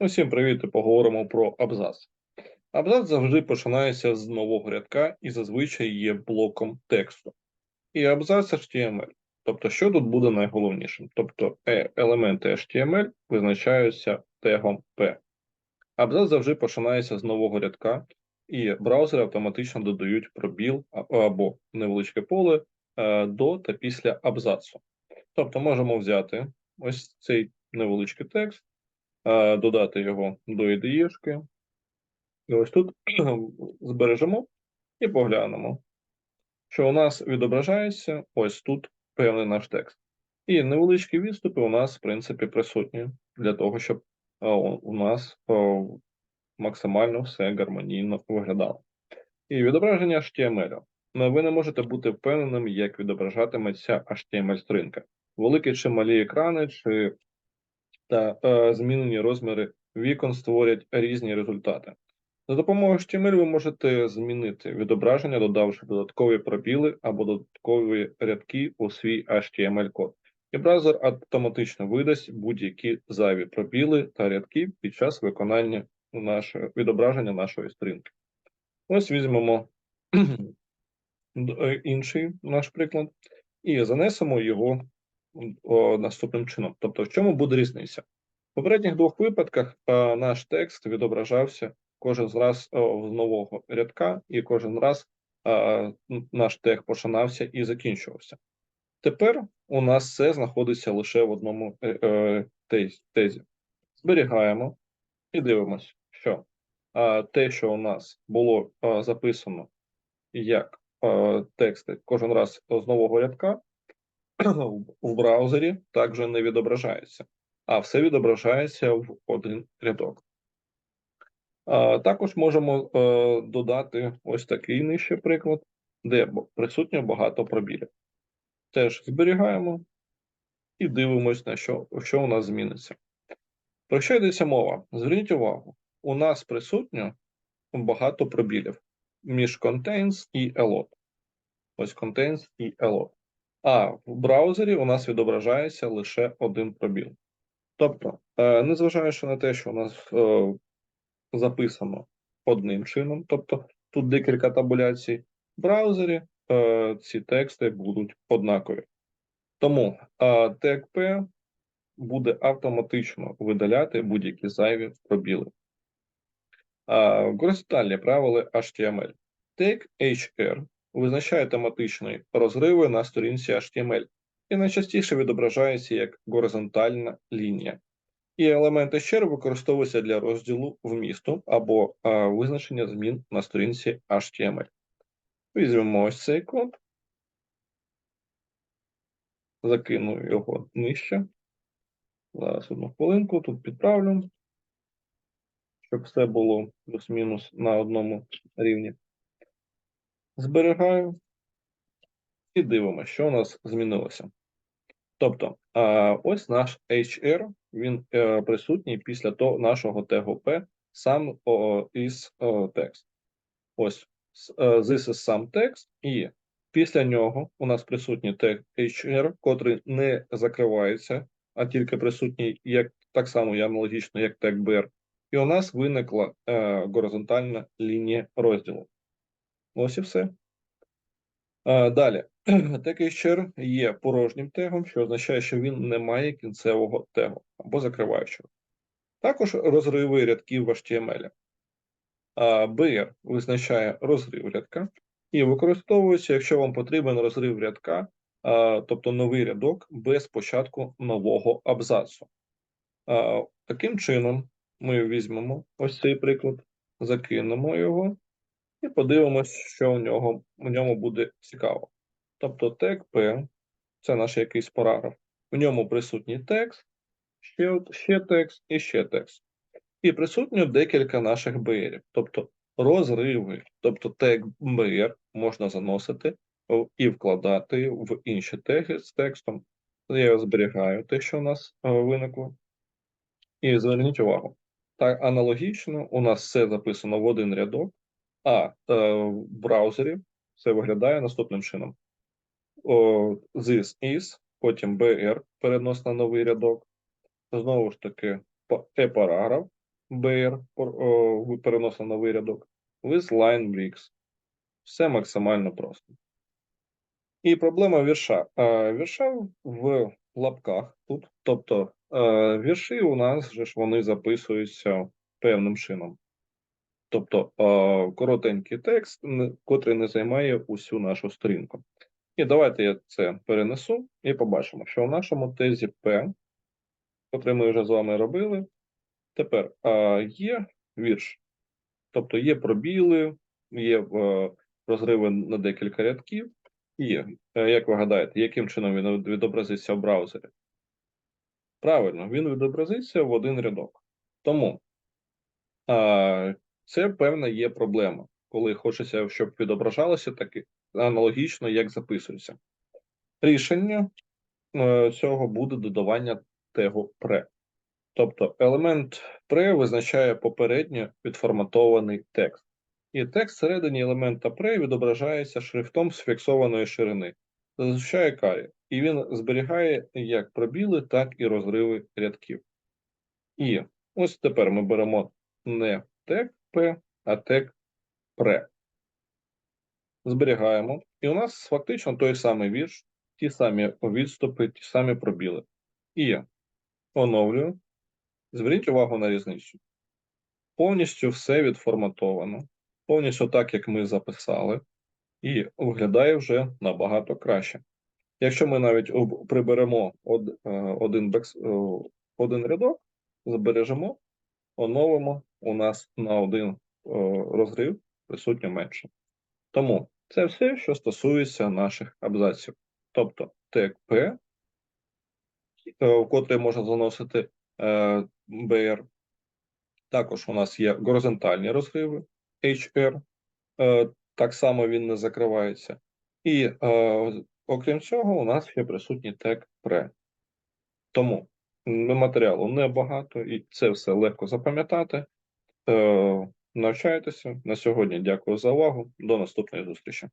Усім привіт і поговоримо про абзац. Абзац завжди починається з нового рядка і зазвичай є блоком тексту. І абзац HTML. Тобто, що тут буде найголовнішим? Тобто е, елементи HTML визначаються тегом P. Абзац завжди починається з нового рядка, і браузери автоматично додають пробіл або невеличке поле е, до та після абзацу. Тобто можемо взяти ось цей невеличкий текст, додати його до IDE-шки. І ось тут збережемо і поглянемо, що у нас відображається ось тут певний наш текст. І невеличкі відступи у нас, в принципі, присутні для того, щоб е, у нас е, максимально все гармонійно виглядало. І відображення HTML. Ви не можете бути впевненим, як відображатиметься HTML-сторінка. Великі чи малі екрани, чи та е, змінені розміри вікон створять різні результати. За допомогою HTML ви можете змінити відображення, додавши додаткові пробіли або додаткові рядки у свій HTML-код. І браузер автоматично видасть будь-які зайві пробіли та рядки під час виконання нашого відображення нашої сторінки. Ось візьмемо е, інший наш приклад і занесемо його о, наступним чином. Тобто, в чому буде різниця? В попередніх двох випадках е, наш текст відображався кожен раз е, з нового рядка, і кожен раз е, н- наш тег починався і закінчувався. Тепер у нас все знаходиться лише в одному е, е, тезі. Зберігаємо і дивимося, що е, те, що у нас було е, записано як е, тексти кожен раз з нового рядка, в браузері також не відображається, а все відображається в один рядок. Також можемо е, додати ось такий нижче приклад, де присутньо багато пробілів. Теж зберігаємо і дивимось, на що, що у нас зміниться. Про що йдеться мова? Зверніть увагу, у нас присутньо багато пробілів між contains і elot. Ось contains і elot. А в браузері у нас відображається лише один пробіл. Тобто, е, незважаючи на те, що у нас е, записано одним чином, тобто тут декілька табуляцій, в браузері е, ці тексти будуть однакові. Тому е, буде автоматично видаляти будь-які зайві пробіли. Горизонтальні правила HTML. Тег HR визначає тематичні розриви на сторінці HTML і найчастіше відображається як горизонтальна лінія. І елемент HR використовується для розділу вмісту або а, визначення змін на сторінці HTML. Візьмемо ось цей код, закину його нижче. Зараз одну хвилинку тут підправлю, щоб все було плюс-мінус на одному рівні. Зберігаю і дивимося, що у нас змінилося. Тобто, ось наш HR, він е, присутній після того нашого P сам із текст. Ось е, this is сам текст, і після нього у нас присутній тег HR, котрий не закривається, а тільки присутній як так само і аналогічно, як тег BR. І у нас виникла е, горизонтальна лінія розділу. Ось і все. Далі, тег HR є порожнім тегом, що означає, що він не має кінцевого тегу або закриваючого. Також розриви рядків в HTML. BR визначає розрив рядка і використовується, якщо вам потрібен розрив рядка, тобто новий рядок без початку нового абзацу. Таким чином, ми візьмемо ось цей приклад, закинемо його і подивимося, що у нього у ньому буде цікаво. Тобто тег P, це наш якийсь параграф, в ньому присутній текст, ще, ще текст і ще текст. І присутньо декілька наших BR, тобто розриви, тобто тег BR можна заносити і вкладати в інші теги з текстом. Я зберігаю, те, що у нас е, виникло. І зверніть увагу, так аналогічно у нас все записано в один рядок, а е, в браузері це виглядає наступним чином: О, This is, потім BR перенос на новий рядок, знову ж таки, e-параграф, BR переносимо на вирядок, with line breaks. Все максимально просто. І проблема вірша. Е, Вірша в лапках тут. Тобто е, вірші у нас же ж вони записуються певним чином. Тобто коротенький текст, котрий не займає усю нашу сторінку. І давайте я це перенесу і побачимо, що в нашому тезі П, котрий ми вже з вами робили, тепер є вірш. Тобто є пробіли, є е, розриви на декілька рядків. І, е, як ви гадаєте, яким чином він відобразиться в браузері? Правильно, він відобразиться в один рядок. Тому це певна є проблема, коли хочеться, щоб відображалося таки аналогічно, як записується. Рішення е, цього буде додавання тегу pre. Тобто елемент pre визначає попередньо відформатований текст. І текст всередині елемента pre відображається шрифтом з фіксованої ширини, зазвичай карі, і він зберігає як пробіли, так і розриви рядків. І ось тепер ми беремо не тег P, а тег pre. Зберігаємо. І у нас фактично той самий вірш, ті самі відступи, ті самі пробіли. І оновлюю. Зверніть увагу на різницю. Повністю все відформатовано, повністю так, як ми записали, і виглядає вже набагато краще. Якщо ми навіть приберемо е, один, е, один рядок, збережемо, оновимо, у нас на один е, розрив присутньо менше. Тому це все, що стосується наших абзаців. Тобто тег P, е, в котрий можна заносити е, BR. Також у нас є горизонтальні розриви HR, е, так само він не закривається. І е, окрім цього, у нас є присутній тег pre. Тому матеріалу небагато, і це все легко запам'ятати. Е, навчайтеся. На сьогодні дякую за увагу. До наступної зустрічі.